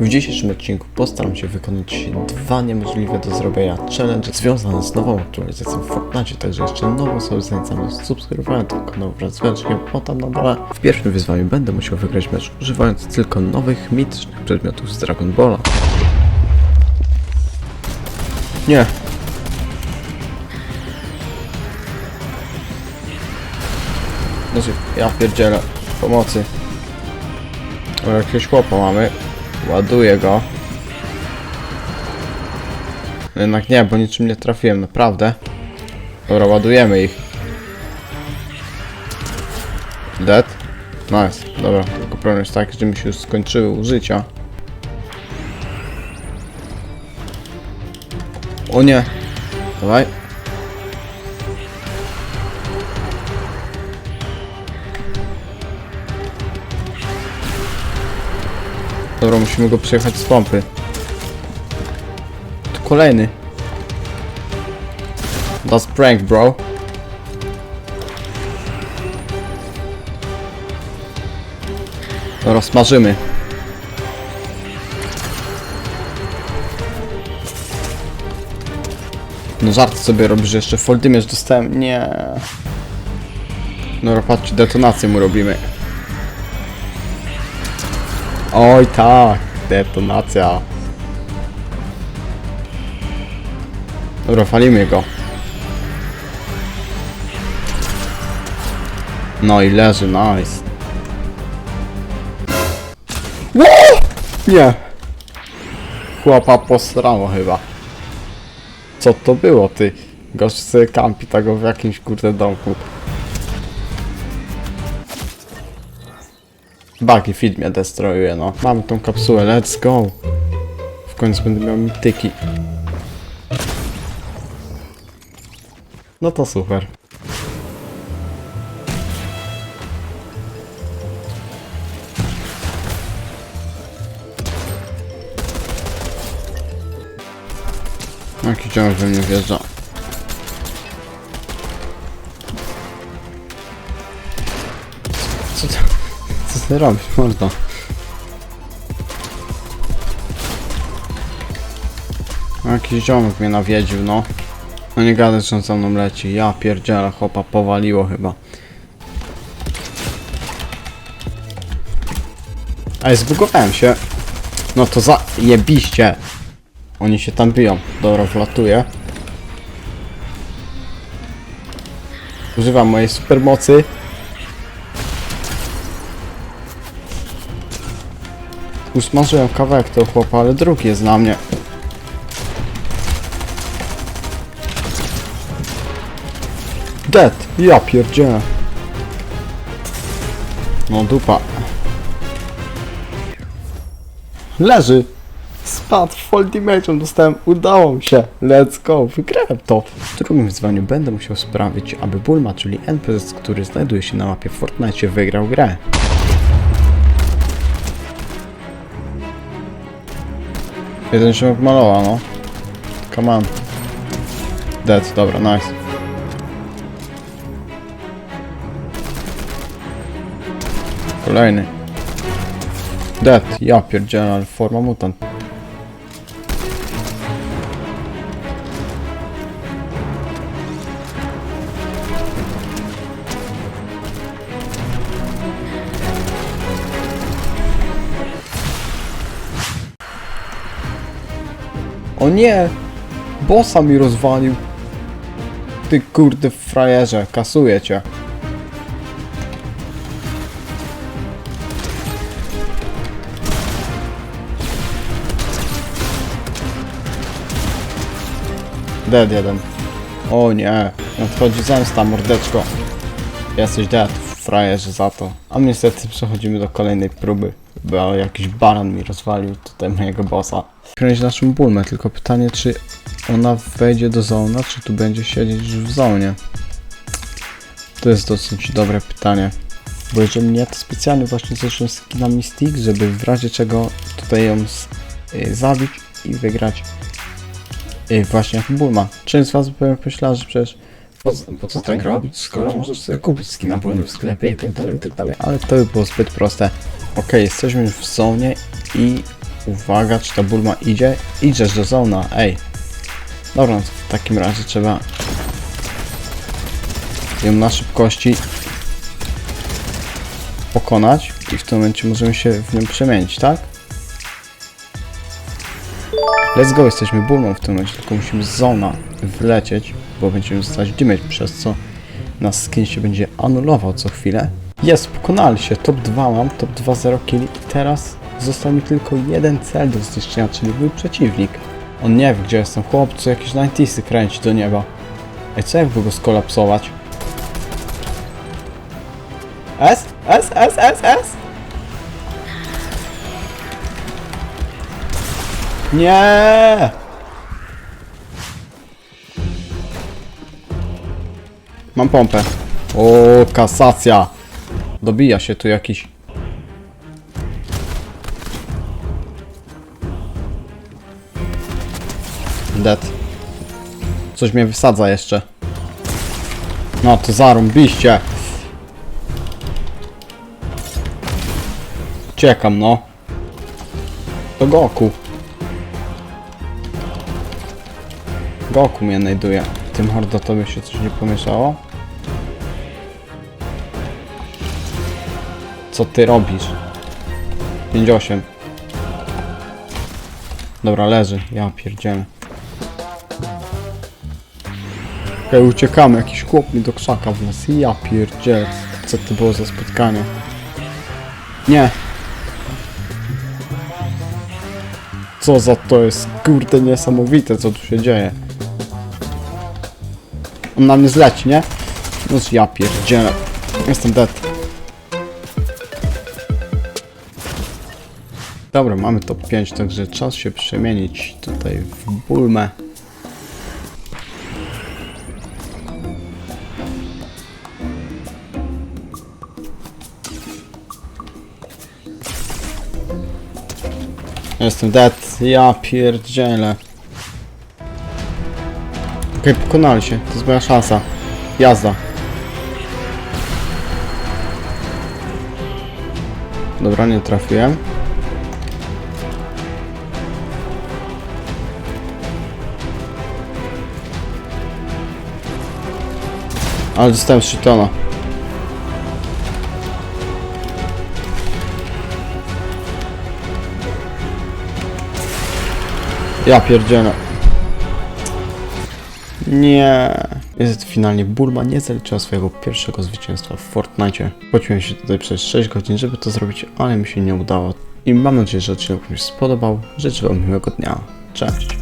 W dzisiejszym odcinku postaram się wykonać dwa niemożliwe do zrobienia challenge związane z nową aktualizacją w Fortnite, także jeszcze nowo sobie zachęcam do subskrybowania tego kanału wraz z dzwoneczkiem o tam na dole. W pierwszym wyzwaniu będę musiał wygrać mecz używając tylko nowych, mitycznych przedmiotów z Dragon Balla. Nie. Znaczy, ja pierdzielę. Pomocy. Jakiegoś chłopa mamy. Ładuję go. Jednak nie, bo niczym nie trafiłem, naprawdę. Dobra, ładujemy ich. Dead? Nice, dobra. Tylko problem jest taki, że mi się już skończyły użycia. O nie! Dawaj. Dobra, musimy go przejechać z pompy. Tu kolejny. That's prank, bro. Dobra, smażymy. No żart sobie robisz, jeszcze Foldimierz dostałem. Nie. Dobra, patrzcie, detonację mu robimy. Oj tak, detonacja. Dobra, falimy go. No i leży, nice. Ło! Nie. Chłopa posrało chyba. Co to było, ty? Gość sobie kampi tego w jakimś kurde domku. Bugi feed mnie destroyuje, no. Mamy tą kapsułę, let's go. W końcu będę miał mityki. No to super. Jaki ciąż we mnie wjeżdża. Ty robisz, mordo? Jakiś ziomek mnie nawiedził, no. No nie gadaj, że on mną leci. Ja pierdzielę, chopa powaliło chyba. Ej, zbugowałem się. No to za... jebiście. Oni się tam biją. Dobra, wlatuję. Używam mojej supermocy. Usmażyłem kawałek tego chłopa, ale drugi jest na mnie. Dead! Ja pierdzielę. No dupa. Leży! Spadł full damage'em, dostałem, udało mi się. Let's go, wygrałem to. W drugim wyzwaniu będę musiał sprawić, aby Bulma, czyli NPC, który znajduje się na mapie w Fortnite, wygrał grę. Jeden się malował, no. Come on. Dead, dobra, nice. Kolejny. Dead, ja pierdzielę, ale forma mutant. O nie! Bossa mi rozwalił. Ty kurde frajerze, kasuję cię. Dead jeden. O nie, nadchodzi zemsta, mordeczko. Jesteś dead, frajerze za to. A niestety przechodzimy do kolejnej próby, bo jakiś baran mi rozwalił tutaj mojego bossa. Kręć naszą bulmę, tylko pytanie, czy ona wejdzie do zona, czy tu będzie siedzieć już w zonie? To jest dosyć dobre pytanie. Bo jeżeli nie, to specjalnie właśnie zeszłem z na Mystic, żeby w razie czego tutaj ją z, y, zabić i wygrać y, właśnie jak Bulma. Część z was by myślała, że przecież Po, co- po co tak robić, skoro możesz sobie kupić skina w sklepie tak i tak dalej. ale to by było zbyt proste. Ok, jesteśmy już w zonie i Uwaga, czy ta Bulma idzie? Idziesz do zona, ej. Dobra, w takim razie trzeba ją na szybkości pokonać i w tym momencie możemy się w nią przemienić, tak? Let's go, jesteśmy Bulmą w tym momencie, tylko musimy z zona wlecieć, bo będziemy zostać damage, przez co nasz skin się będzie anulował co chwilę. Jest, pokonali się, top 2 mam, top 2 0 kill i teraz został mi tylko jeden cel do zniszczenia, czyli mój przeciwnik. On nie wie gdzie jestem, chłopcu jakieś 90 kręci do nieba. Ej, co jakby go skolapsować? S? S? S? S? S? Nie! Mam pompę. O, kasacja. Dobija się tu jakiś. Dead. Coś mnie wysadza jeszcze. No to zarąbiście. Ciekam no. To Goku. Goku mnie znajduje. Tym hordo to by się coś nie pomieszało? Co ty robisz? 5-8. Dobra, leży. Ja pierdzielę. Okej, uciekamy. Jakiś chłop mi do krzaka w nas. Ja pierdzielę. Co to było za spotkanie? Nie. Co za to jest kurde niesamowite, co tu się dzieje. On na mnie zleci, nie? No ja pierdzielę. Jestem dead. Dobra, mamy top 5, także czas się przemienić tutaj w bulmę. Jestem dead. Ja pierdzielę. Okej, pokonali się. To jest moja szansa. Jazda. Dobra, nie trafiłem. Ale dostałem shitona. Ja pierdzielę. Nie. Jest finalnie Bulma nie zaliczyła swojego pierwszego zwycięstwa w Fortnite. Pociłem się tutaj przez 6 godzin, żeby to zrobić, ale mi się nie udało. I mam nadzieję, że odcinek Wam się spodobał. Życzę Wam miłego dnia. Cześć.